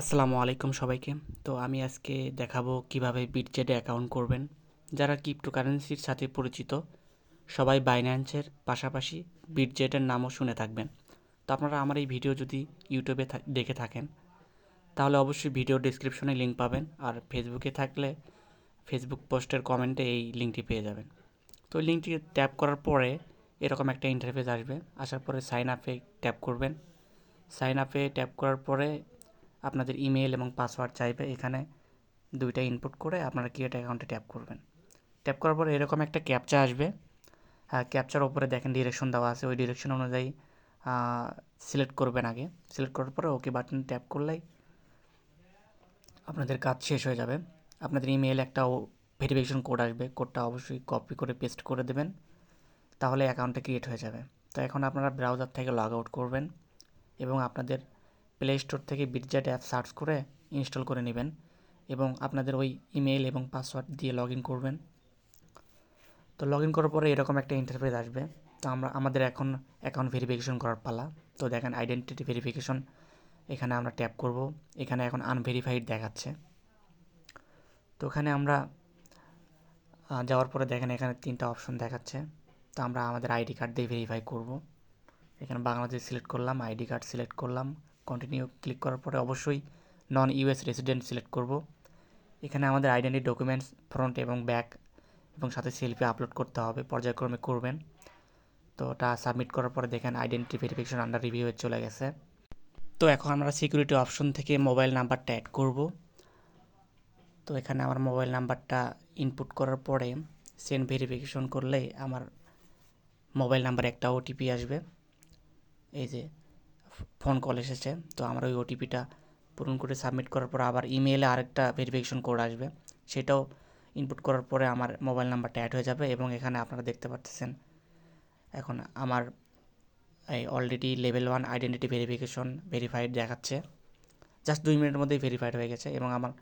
আসসালামু আলাইকুম সবাইকে। তো আমি আজকে দেখাবো কীভাবে বিটজেটে অ্যাকাউন্ট করবেন। যারা ক্রিপ্টোকারেন্সির সাথে পরিচিত, সবাই বাইন্যান্সের পাশাপাশি বিটজেটের নামও শুনে থাকবেন। তো আপনারা আমার এই ভিডিও যদি ইউটিউবে দেখে থাকেন, তাহলে অবশ্যই ভিডিও ডিসক্রিপশনে লিঙ্ক পাবেন আর ফেসবুকে থাকলে ফেসবুক পোস্টের কমেন্টে এই লিঙ্কটি পেয়ে যাবেন। তো ওই লিঙ্কটি ট্যাপ করার পরে এরকম একটা ইন্টারফেস আসবে। আসার পরে সাইন আপে ট্যাপ করবেন। সাইন আপে ট্যাপ করার পরে আপনাদের ইমেল এবং পাসওয়ার্ড চাইবে, এখানে দুইটা ইনপুট করে আপনারা ক্রিয়েট অ্যাকাউন্টে ট্যাপ করবেন। ট্যাপ করার পর এরকম একটা ক্যাপচা আসবে। ক্যাপচার ওপরে দেখেন ডিরেকশন দেওয়া আছে, ওই ডিরেকশন অনুযায়ী সিলেক্ট করবেন আগে। সিলেক্ট করার পরে ওকে বাটন ট্যাপ করলেই আপনাদের কাজ শেষ হয়ে যাবে। আপনাদের ইমেল একটা ভেরিফিকেশন কোড আসবে। কোডটা অবশ্যই কপি করে পেস্ট করে দেবেন, তাহলে অ্যাকাউন্টটা ক্রিয়েট হয়ে যাবে। তো এখন আপনারা ব্রাউজার থেকে লগ আউট করবেন এবং আপনাদের প্লে স্টোর থেকে বিটজ্যাট অ্যাপ সার্চ করে ইনস্টল করে নেবেন এবং আপনাদের ওই ইমেল এবং পাসওয়ার্ড দিয়ে লগ ইন করবেন। তো লগ ইন করার পরে এরকম একটা ইন্টারফেস আসবে। তো আমরা, আমাদের এখন অ্যাকাউন্ট ভেরিফিকেশন করার পালা। তো দেখেন আইডেন্টিটি ভেরিফিকেশন এখানে আমরা ট্যাপ করব। এখানে এখন আনভেরিফাইড দেখাচ্ছে। তো ওখানে আমরা যাওয়ার পরে দেখেন এখানে তিনটা অপশন দেখাচ্ছে। তো আমরা আমাদের আইডি কার্ড দিয়ে ভেরিফাই করব। এখানে বাংলাদেশ সিলেক্ট করলাম আইডি কার্ড সিলেক্ট করলাম। কন্টিনিউ ক্লিক করার পরে অবশ্যই নন ইউএস রেসিডেন্ট সিলেক্ট করব। এখানে আমাদের আইডেন্টি ডকুমেন্টস ফ্রন্ট এবং ব্যাক এবং সাথে সেলফি আপলোড করতে হবে, পর্যায়ক্রমে করবেন। তো ওটা সাবমিট করার পরে দেখেন আইডেন্টি ভেরিফিকেশন আন্ডার রিভিউ চলে গেছে। তো এখন আমরা সিকিউরিটি অপশন থেকে মোবাইল নাম্বারটা অ্যাড করব। তো এখানে আমার মোবাইল নাম্বারটা ইনপুট করার পরে সেন্ড ভেরিফিকেশন করলে আমার মোবাইল নাম্বারে একটা ওটিপি আসবে। এই যে ফোন কল এসেছে। তো আমার ওই ওটিপিটা পূরণ করে সাবমিট করার পর আবার ইমেলে আরেকটা ভেরিফিকেশন কোড আসবে। সেটাও ইনপুট করার পরে আমার মোবাইল নাম্বারটা অ্যাড হয়ে যাবে এবং এখানে আপনারা দেখতে পাচ্ছেন এখন আমার এই already level one identity verification verified দেখাচ্ছে। জাস্ট দুই মিনিটের মধ্যেই ভেরিফাইড হয়ে গেছে এবং আমার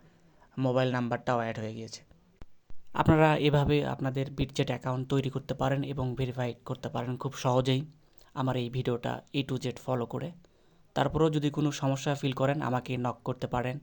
মোবাইল নাম্বারটাও অ্যাড হয়ে গিয়েছে। আপনারা এভাবে আপনাদের বিটজেট অ্যাকাউন্ট তৈরি করতে পারেন এবং ভেরিফাই করতে পারেন খুব সহজেই। আমার এই ভিডিওটা এ টু জেড ফলো করে। তারপরেও যদি কোনো সমস্যা ফিল করেন আমাকে নক করতে পারেন।